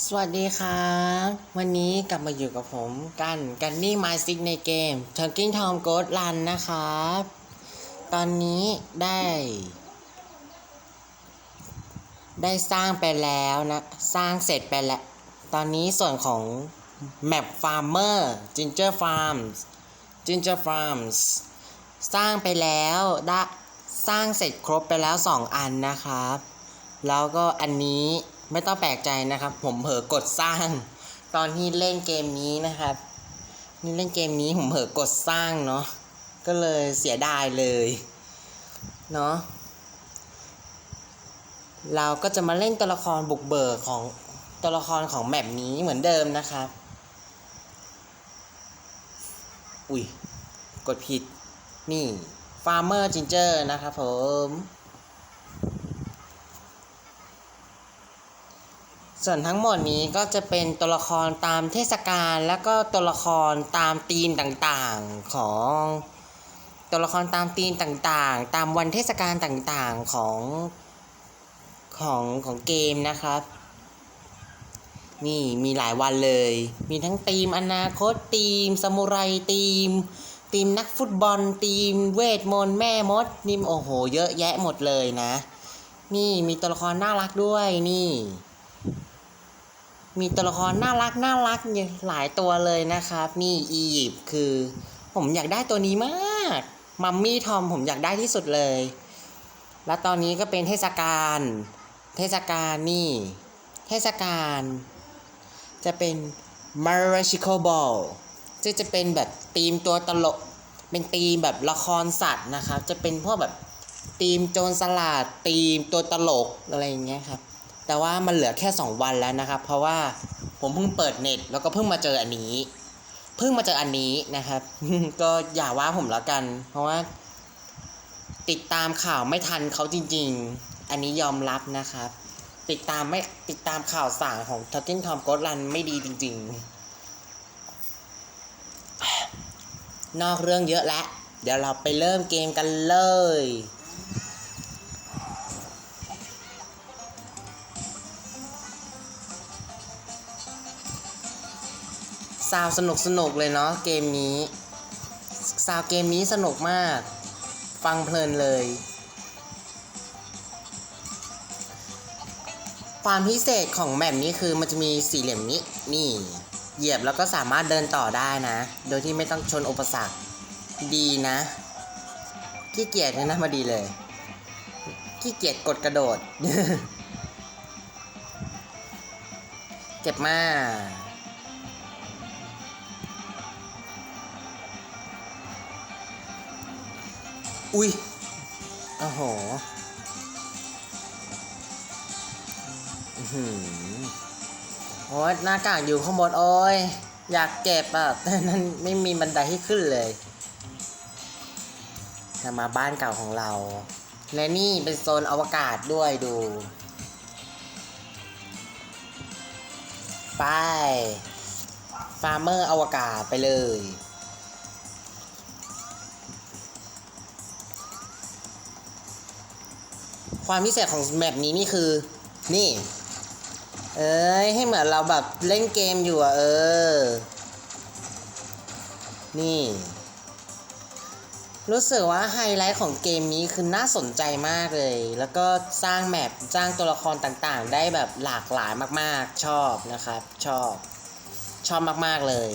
สวัสดีครับวันนี้กลับมาอยู่กับผมกันกันนี่มาซิกในเกม Talking Tom Ghost Run นะครับ ตอนนี้ได้ ได้สร้างไปแล้วนะ สร้างเสร็จไปแล้ว ตอนนี้ส่วนของ Map Farmer Ginger Farms Ginger Farms สร้างไปแล้วได้สร้างเสร็จครบไปแล้ว 2 อันนะครับ แล้วก็อันนี้ ไม่ต้องแปลกใจนะครับ ผมเผลอกดสร้าง ตอนที่เล่นเกมนี้นะครับนี่เล่นเกมนี้ผมเผลอกดสร้างเนาะก็เลยเสียดายเลยเนาะเราก็จะมาเล่นตัวละครบุกเบิกของตัวละครของแมปนี้เหมือนเดิมนะครับ อุ้ย กดผิด นี่ Farmer Ginger นะครับผม ส่วนทั้งหมดนี้ก็จะเป็นตัวละครตามเทศกาลแล้วก็ตัวละครตามธีมต่างๆของตัวละครตามธีมต่างๆ ตามวันเทศกาลต่างๆของของของเกมนะครับ นี่มีหลายวันเลย มีทั้งธีมอนาคตธีมสมุไรธีมธีมนักฟุตบอลธีมเวทมนต์แม่มดนี่โอ้โห เยอะแยะหมดเลยนะ นี่มีตัวละครน่ารักด้วยนี่ มีตัวละครน่ารักน่ารักเนี่ยหลายตัวเลยนะครับ นี่อียิปต์คือ ผมอยากได้ตัวนี้มากมัมมี่ทอมผมอยากได้ที่สุดเลย แล้วตอนนี้ก็เป็นเทศกาลเทศกาลนี่ เทศกาลจะเป็น m a r a c h i c o Ball จะจะเป็นแบบธีมตัวตลก เป็นธีมแบบละครสัตว์นะครับ จะเป็นพวกแบบธีมโจรสลัดธีมตัวตลกอะไรอย่างเงี้ยครับ แต่ว่ามันเหลือแค่ 2 วันแล้วนะครับ เพราะว่าผมเพิ่งเปิดเน็ต แล้วก็เพิ่งมาเจออันนี้ เพิ่งมาเจออันนี้นะครับ ก็อย่าว่าผมแล้วกัน เพราะว่า ติดตามข่าวไม่ทันเขาจริง ๆ อันนี้ยอมรับนะครับ ติดตามไม่ติดตามข่าวสารของ t a l k i n g Tom g o d Run ไม่ดีจริง ๆ นอกเรื่องเยอะแล้วเดี๋ยวเราไปเริ่มเกมกันเลย ซาวสนุกสนุกเลยเนาะเกมนี้ ซาวเกมนี้สนุกมาก ฟังเพลินเลย ความพิเศษของแมปนี้คือมันจะมีสี่เหลี่ยมนี้นี่ เหยียบแล้วก็สามารถเดินต่อได้นะ โดยที่ไม่ต้องชนอุปสรรคดีนะขี้เกียจเนี่ยนะมาดีเลยขี้เกียจกดกระโดดเก็บมาก อุ้ยโอ้โหอื้อหือโอ้ยหน้ากากอยู่ข้างบนโอ้ย อยากเก็บอะแต่นั้นไม่มีบันไดให้ขึ้นเลยจะมาบ้านเก่าของเรา และนี่เป็นโซนอวกาศด้วยดู ไปฟาร์มเมอร์อวกาศไปเลย ความพิเศษของแมปนี้นี่คือ นี่ เอ้ยให้เหมือนเราแบบเล่นเกมอยู่อะเออ นี่ รู้สึกว่าไฮไลท์ของเกมนี้คือน่าสนใจมากเลย แล้วก็สร้างแมปสร้างตัวละครต่างๆ ได้แบบหลากหลายมากๆ ชอบนะครับ ชอบ ชอบมากๆเลย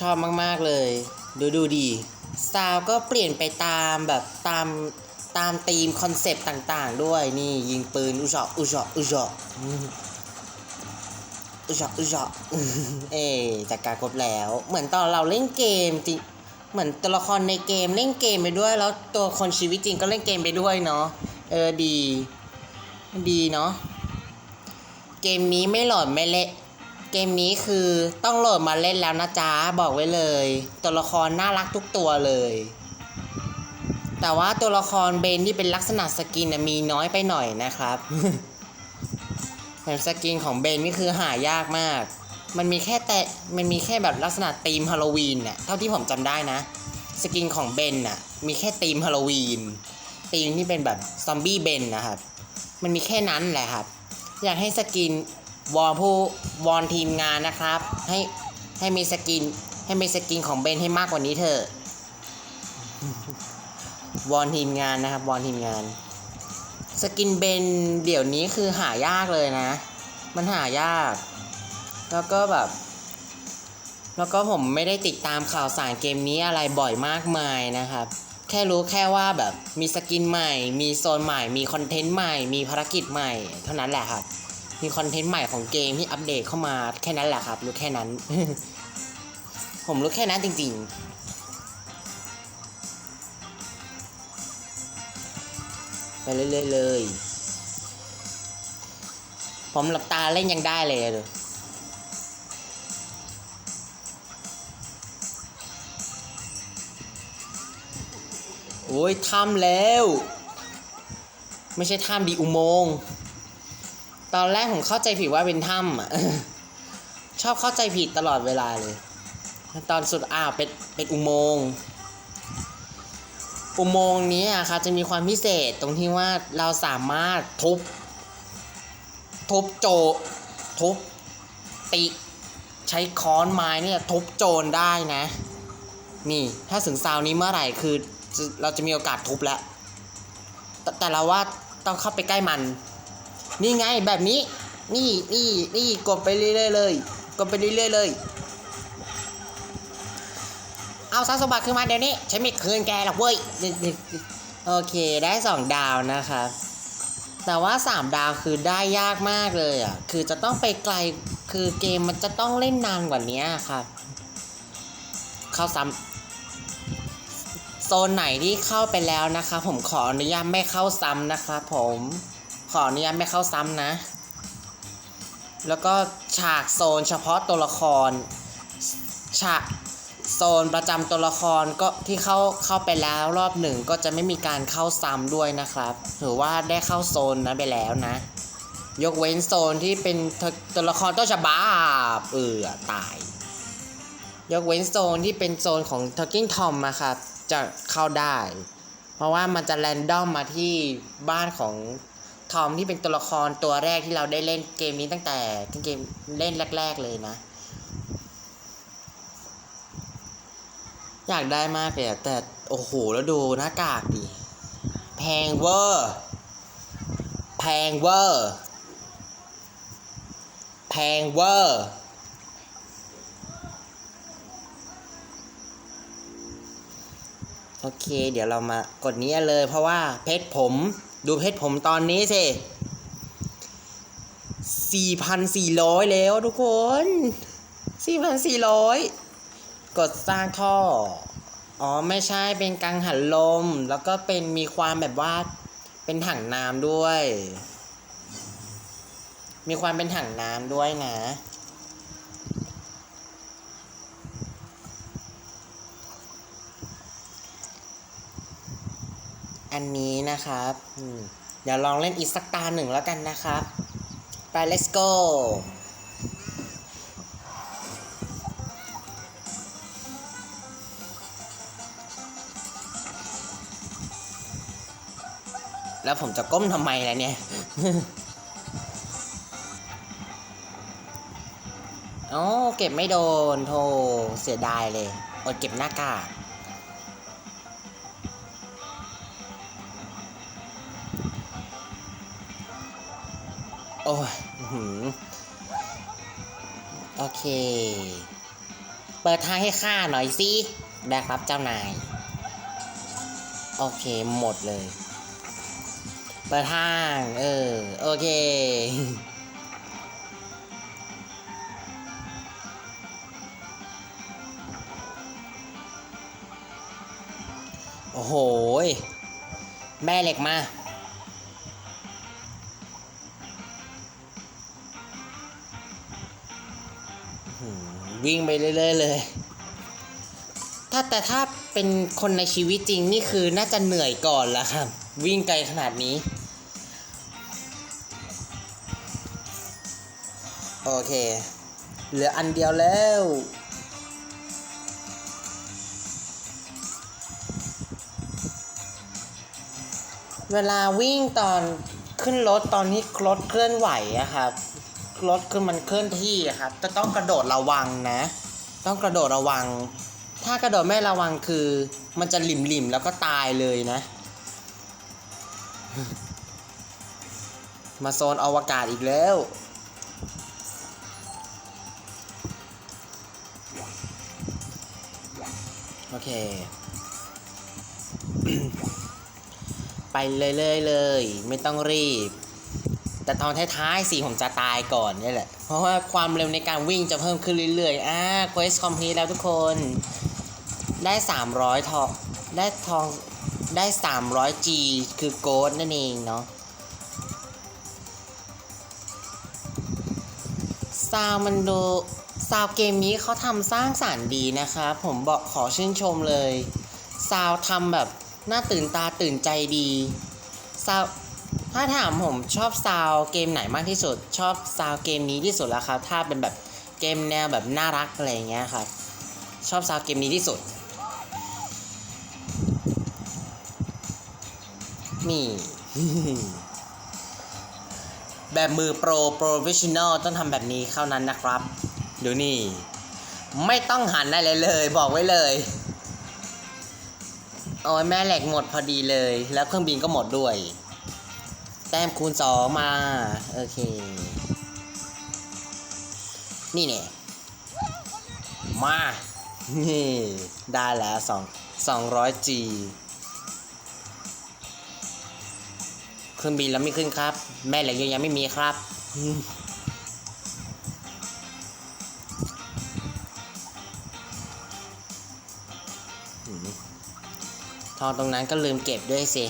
ชอบมากๆเลย ดูดูดี ไตล์ก็เปลี่ยนไปตามแบบตามตามธีมคอนเซปต์ต่างๆ ด้วยนี่ยิงปืนอุชออุชออุชออืมอุชออุชออืมเอจากการครบแล้ว เหมือนตอนเราเล่นเกมจริงเหมือนตัวละครในเกมเล่นเกมไปด้วย แล้วตัวคนชีวิตจริงก็เล่นเกมไปด้วยเนาะเออดี ดีเนาะเกมนี้ไม่หลดไม่เละ เกมนี้คือต้องโหลดมาเล่นแล้วนะจ๊ะ บอกไว้เลย ตัวละครน่ารักทุกตัวเลย แต่ว่าตัวละครเบนที่เป็นลักษณะสกินนะมีน้อยไปหน่อยนะครับแบบสกินของเบนนี่คือหายากมาก มันมีแค่แต่มันมีแค่แบบลักษณะธีมฮาโลวีนน่ะเท่าที่ผมจำได้นะ สกินของเบนน่ะมีแค่ธีมฮาโลวีนธีมที่เป็นแบบซอมบี้เบนนะครับ มันมีแค่นั้นแหละครับ อยากให้สกิน วอนผู้วอนทีมงานนะครับ ให้ให้มีสกินให้มีสกินของเบนให้มากกว่านี้เถอะวอนทีมงานนะครับวอนทีมงาน สกินเบนเดี๋ยวนี้คือหายากเลยนะ มันหายาก แล้วก็แบบ แล้วก็ผมไม่ได้ติดตามข่าวสารเกมนี้อะไรบ่อยมากมายนะครับ แค่รู้แค่ว่าแบบมีสกินใหม่ มีโซนใหม่ มีคอนเทนต์ใหม่ มีภารกิจใหม่ เท่านั้นแหละครับ มีคอนเทนต์ใหม่ของเกมที่อัปเดตเข้ามาแค่นั้นแหละครับ รู้แค่นั้น ผมรู้แค่นั้นจริง ๆไปเรื่อยๆเลย ผมหลับตาเล่นยังได้เลยดูโอ้ยถ้ำแล้ว ไม่ใช่ถ้ำดีอุโมงค์ ตอนแรกผมเข้าใจผิดว่าเป็นถ้ำอะชอบเข้าใจผิดตลอดเวลาเลย ตอนสุดอ้าวเป็นเป็นอุโมงค์อุโมงค์นี้อะครับจะมีความพิเศษตรงที่ว่าเราสามารถทุบ ทุบโจทุบติ ใช้ค้อนไม้เนี่ยทุบโจรได้นะ นี่ถ้าถึงซาวนี้เมื่อไหร่คือเราจะมีโอกาสทุบแล้ว แต่เราว่าต้องเข้าไปใกล้มัน นี่ไงแบบนี้ นี่นี่นี่กดไปเรื่อยๆเลย กดไปเรื่อยๆเลย เอาทรัพย์สมบัติขึ้นมาเดี๋ยวนี้ฉันไม่คืนแกหรอกเว้ย โอเคได้สองดาวนะครับ แต่ว่าสามดาวคือได้ยากมากเลยอะ คือจะต้องไปไกล คือเกมมันจะต้องเล่นนานกว่านี้ครับ เข้าซ้ำโซนไหนที่เข้าไปแล้วนะคะ ผมขออนุญาตไม่เข้าซ้ำนะครับผม ขออนุญาตไม่เข้าซ้ำนะ แล้วก็ฉากโซนเฉพาะตัวละคร ฉากโซนประจำตัวละครก็ที่เข้าเข้าไปแล้วรอบหนึ่งก็จะไม่มีการเข้าซ้ำด้วยนะครับ ถือว่าได้เข้าโซนนั้นไปแล้วนะ ยกเว้นโซนที่เป็นตัวละครต้นฉบับเออตาย ยกเว้นโซนที่เป็นโซนของ Talking Tom นะครับจะเข้าได้ เพราะว่ามันจะแรนดอมมาที่บ้านของ ทอมที่เป็นตัวละครตัวแรกที่เราได้เล่นเกมนี้ตั้งแต่เกมเล่นแรก ๆ เลยนะ อยากได้มากเลยแต่โอ้โหแล้วดูหน้ากากดิแพงเวอร์ แพงเวอร์ แพงเวอร์โอเค เดี๋ยวเรามากดนี้เลยเพราะว่าเพชรผม ดูเพชรผมตอนนี้สิ4,400แล้วทุกคน4,400กดสร้างท่อ อ๋อไม่ใช่เป็นกังหันลม แล้วก็เป็นมีความแบบว่า เป็นถังน้ำด้วย มีความเป็นถังน้ำด้วยนะ อันนี้นะครับอืมเดี๋ยวลองเล่นอีกสักตาหนึ่งแล้วกันนะครับ ไป let's go แล้วผมจะก้มทำไมล่ะเนี่ย โอ้เก็บไม่โดนโธ่เสียดายเลย อดเก็บหน้ากาก โอ้ยโอเค เปิดทางให้ข้าหน่อยสิ ได้ครับเจ้านาย โอเคหมดเลย เปิดทาง เออ โอเค โอ้โห แม่เหล็กมา วิ่งไปเรื่อยๆเลย ถ้าแต่ถ้าเป็นคนในชีวิตจริงนี่คือน่าจะเหนื่อยก่อนแล้วครับ วิ่งไกลขนาดนี้ โอเค เหลืออันเดียวแล้วเวลาวิ่งตอนขึ้นรถตอนนี้รถเคลื่อนไหวอะครับ รถคือมันเคลื่อนที่ครับจะต้องกระโดดระวังนะ ต้องกระโดดระวัง ถ้ากระโดดไม่ระวังคือ มันจะหลิมหลิมแล้วก็ตายเลยนะ มาโซนอวกาศอีกแล้วโอเค ไปเลยเลยเลย ไม่ต้องรีบ แต่ตอนท้ายๆสีผมจะตายก่อนนี่แหละ เพราะว่าความเร็วในการวิ่งจะเพิ่มขึ้นเรื่อยๆ อ่า quest complete แล้วทุกคน ได้ 300 ทอง ได้ทอง ได้ 300 G คือโกดนั่นเองเนาะซาวมันดูซาวเกมนี้เขาทำสร้างสารรค์ดีนะคะ ผมบอกขอชื่นชมเลย ซาวทำแบบน่าตื่นตาตื่นใจดี ซาว ถ้าถามผมชอบซาวเกมไหนมากที่สุด ชอบซาวเกมนี้ที่สุดแล้วครับ ถ้าเป็นแบบเกมแนวแบบน่ารักอะไรเงี้ยครับ ชอบซาวเกมนี้ที่สุด นี่ แบบมือโปรโปรเฟชชั่นอลต้องทำแบบนี้เท่านั้นนะครับ ดูนี่ ไม่ต้องหันอะไรเลย บอกไว้เลยโอ้ยแม่เหลกหมดพอดีเลย แล้วเครื่องบินก็หมดด้วย ต้มคูณสองมา โอเค นี่เนี่ยมา นี่ ได้แล้วสองสองร้อยจีเครื่องบินแล้วไม่ขึ้นครับ แม่เหล็กยังยังไม่มีครับทองตรงนั้นก็ลืมเก็บด้วยสิ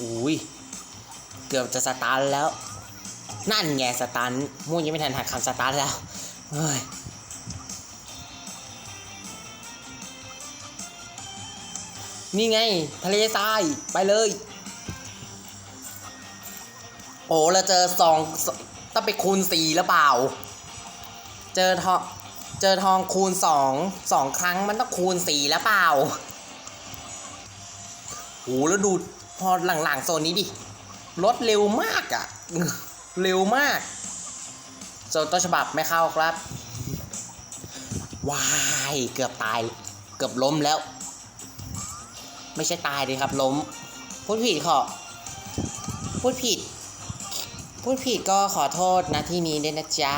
อุ้ย เกือบจะสตาร์ทแล้ว นั่นไงสตาร์ทมุ่งยังไม่ทันหักคำสตาร์ทแล้ว เฮ้ย นี่ไง ทะเลทราย ไปเลย โอ้เราเจอสองต้องไปคูณสี่แล้วเปล่า เจอทองเจอทองคูณสองสองครั้งมันต้องคูณสี่แล้วเปล่าโอ้แล้วดู พอหลังๆโซนนี้ดิรถเร็วมากอะ่ะ เร็วมากโซนต้นฉบับไม่เข้าครับวายเกือบตาย เกือบล้มแล้ว ไม่ใช่ตายเลยครับล้ม พูดผิดขอพูดผิด พูดผิดก็ขอโทษนะที่นี้ด้วยนะจ๊ะ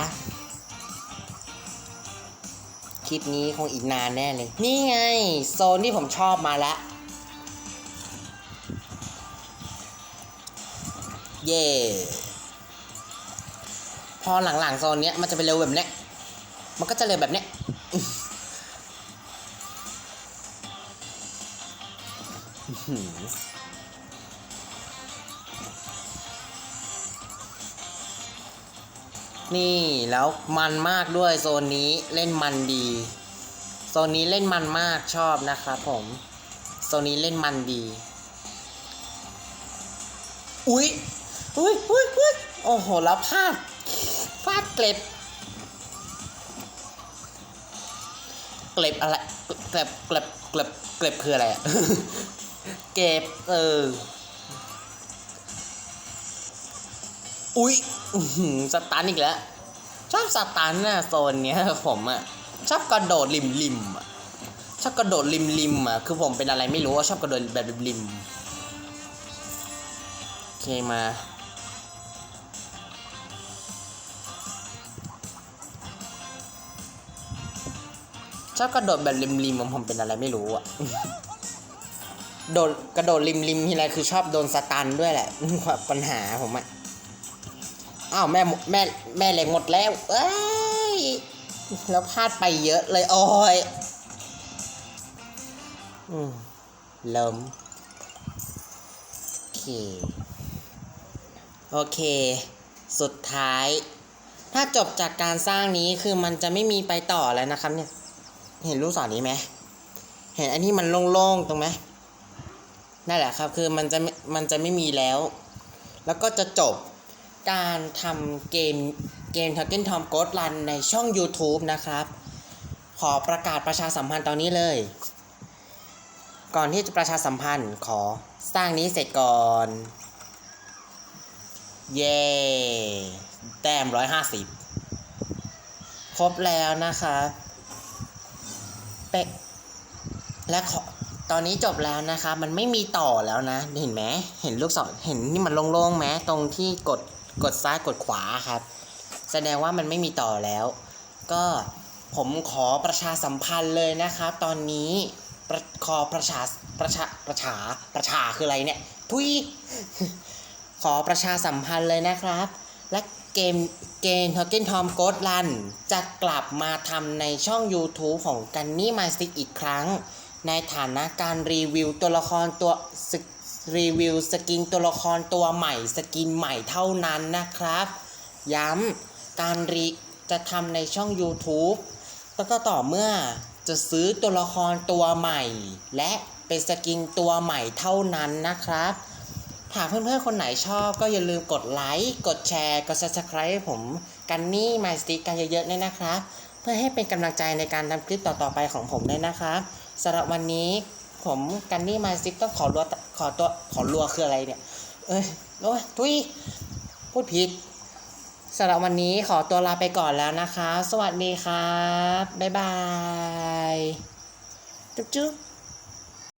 คลิปนี้คงอีกนานแน่เลย นี่ไง โซนที่ผมชอบมาแล้ว เย่พอหลังๆโซนเนี้ยมันจะเป็นเร็วแบบเนี้ยมันก็จะเร็วแบบเนี้ยนี่แล้วมันมากด้วยโซนนี้เล่นมันดี โซนนี้เล่นมันมากชอบนะครับผม โซนนี้เล่นมันดี อุ๊ย อุ๊ยอุ๊ยอุ๊ยโอ้โหแล้วพลาดพลาดเกล็บ เกล็บอะไร เกล็บ เกล็บ เกล็บ เกล็บคืออะไรเก็บเออ อุ๊ยอื้อหือสตันอีกแล้ว ชอบสตันน่ะโซนเนี้ยผมอะชอบกระโดดริมริมอะชอบกระโดดริมริมๆอะคือผมเป็นอะไรไม่รู้ว่าชอบกระโดดแบบริมริมโอเคมา ชอบกระโดดแบบริมริมผมเป็นอะไรไม่รู้อะโดดกระโดดริมริมๆทีไรคือชอบโดนสตันด้วยแหละปัญหาผมอะอ้าวแม่หมแม่แม่เหล็กหมดแล้ว เอ้ยแล้วพลาดไปเยอะเลยโอ้ยอืมเริ่มโอเคโอเค สุดท้าย ถ้าจบจากการสร้างนี้คือมันจะไม่มีไปต่อแล้วนะครับเนี่ย เห็นรูปศรนี้ไหมเห็นอันนี้มันโล่งๆตรงไหมนั่นแหละครับคือมันจะมันจะไม่มีแล้ว แล้วก็จะจบการทำเกมเกม t a ก k e n Tom Ghost Run ในช่อง YouTube นะครับ ขอประกาศประชาสัมพันธ์ตอนนี้เลย ก่อนที่จะประชาสัมพันธ์ขอสร้างนี้เสร็จก่อน เย้แต้มร้อยห้าสิบครบแล้วนะคะ เป๊ะและขอตอนนี้จบแล้วนะคะ มันไม่มีต่อแล้วนะ เห็นไหมเห็นลูกศรเห็นนี่มันโล่งๆไหมตรงที่กดกดซ้ายกดขวาครับ แสดงว่ามันไม่มีต่อแล้ว ก็ผมขอประชาสัมพันธ์เลยนะครับ ตอนนี้ขอประชาประชาประชาประชาคืออะไรเนี่ยทุยขอประชาสัมพันธ์เลยนะครับ และ เกมเกม t อ k e n Tom Ghost Run จะกลับมาทำในช่อง YouTube ของกันนี่มาสติกอีกครั้ง ในฐานะการรีวิวตัวละครตัวรีวิวสกินตัวละครตัวใหม่สกินใหม่เท่านั้นนะครับ ย้ำการรีจะทำในช่อง YouTube แล้วก็ต่อเมื่อจะซื้อตัวละครตัวใหม่ และเป็นสกินตัวใหม่เท่านั้นนะครับ หากเพื่อนๆ คนไหนชอบก็อย่าลืมกดไลค์ กดแชร์ กด subscribe ให้ผม กันนี่ My Stick กันเยอะๆด้วยนะครับ เพื่อให้เป็นกำลังใจในการทำคลิปต่อๆไปของผมด้วยนะครับสำหรับวันนี้ผมกันนี่ My Stick ต้องขอรัวขอตัวขอรัวคืออะไรเนี่ย เอ้ยโอ้ยทุยพูดผิดสำหรับวันนี้ขอตัวลาไปก่อนแล้วนะคะ สวัสดีครับ บ๊ายบาย จุ๊บจุ๊บ